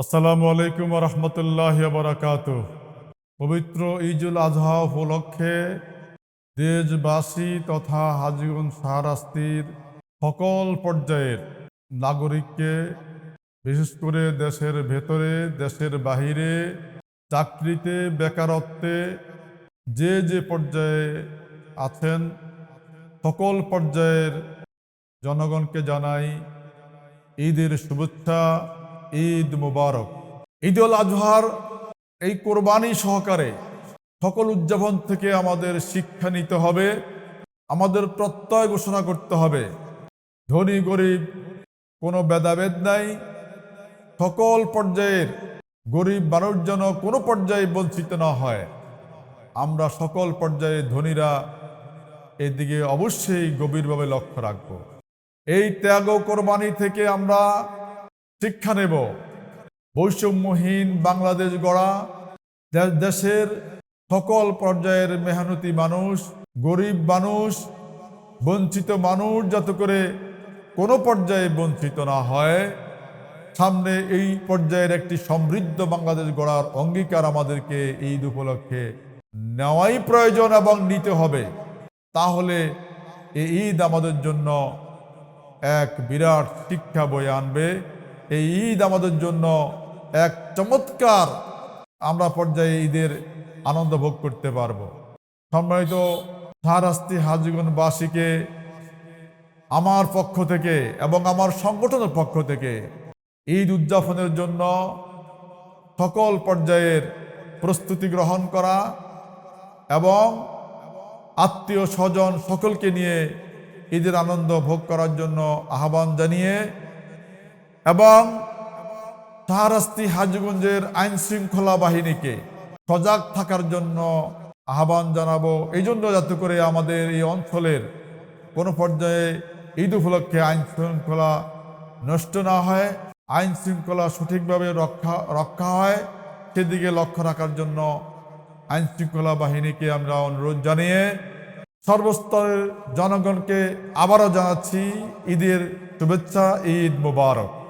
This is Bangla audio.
আসসালামু আলাইকুম রহমতুল্লাহ বরাকাত পবিত্র ঈদুল আজহা উপলক্ষে দেশবাসী তথা হাজিগঞ্জ শাহরাস্তির সকল পর্যায়ের নাগরিককে, বিশেষ করে দেশের ভেতরে, দেশের বাহিরে, চাকরিতে, বেকারত্বে, যে যে পর্যায়ে আছেন, সকল পর্যায়ের জনগণকে জানাই ঈদের শুভেচ্ছা। ঈদ মুবারক। ঈদ উল আজহার এই কোরবানি সহকারে সকল উদযাপন থেকে আমাদের শিক্ষা নিতে হবে, আমাদের প্রত্যয় ঘোষণা করতে হবে। ধনী, গরিব, কোনো ভেদাভেদ নাই। সকল পর্যায়ের গরিব মানুষ যেন কোনো পর্যায়ে বঞ্চিত না হয়। আমরা সকল পর্যায়ে ধনীরা এদিকে অবশ্যই গভীরভাবে লক্ষ্য রাখব। এই ত্যাগ কোরবানি থেকে আমরা শিক্ষা নেব বৈষম্যহীন বাংলাদেশ গড়া দেশের সকল পর্যায়ের মেহনতি মানুষ, গরিব মানুষ, বঞ্চিত মানুষ যাতে করে কোনো পর্যায়ে বঞ্চিত না হয়। সামনে এই পর্যায়ের একটি সমৃদ্ধ বাংলাদেশ গড়ার অঙ্গীকার আমাদেরকে ঈদ উপলক্ষে নেওয়াই প্রয়োজন এবং নিতে হবে। তাহলে এই ঈদ আমাদের জন্য এক বিরাট শিক্ষা বয়ে আনবে। এই ঈদ আমাদের জন্য এক চমৎকার আমরা পর্যায়ে ঈদের আনন্দ ভোগ করতে পারব। সম্মানিত সারাস্তি হাজিগণবাসীকে, আমার পক্ষ থেকে এবং আমার সংগঠনের পক্ষ থেকে ঈদ উদযাপনের জন্য সকল পর্যায়ের প্রস্তুতি গ্রহণ করা এবং আত্মীয় স্বজন সকলকে নিয়ে ঈদের আনন্দ ভোগ করার জন্য আহ্বান জানিয়ে এবং শাহরাস্তি হাজগঞ্জের আইন শৃঙ্খলা বাহিনীকে সজাগ থাকার জন্য আহ্বান জানাব। এই জন্য যাতে করে আমাদের এই অঞ্চলের কোনো পর্যায়ে ঈদ উপলক্ষে আইন শৃঙ্খলা নষ্ট না হয় আইন শৃঙ্খলা সঠিকভাবে রক্ষা রক্ষা হয়, সেদিকে লক্ষ্য রাখার জন্য আইন শৃঙ্খলা বাহিনীকে আমরা অনুরোধ জানিয়ে সর্বস্তরের জনগণকে আবারও জানাচ্ছি ঈদের শুভেচ্ছা, ঈদ মুবারক।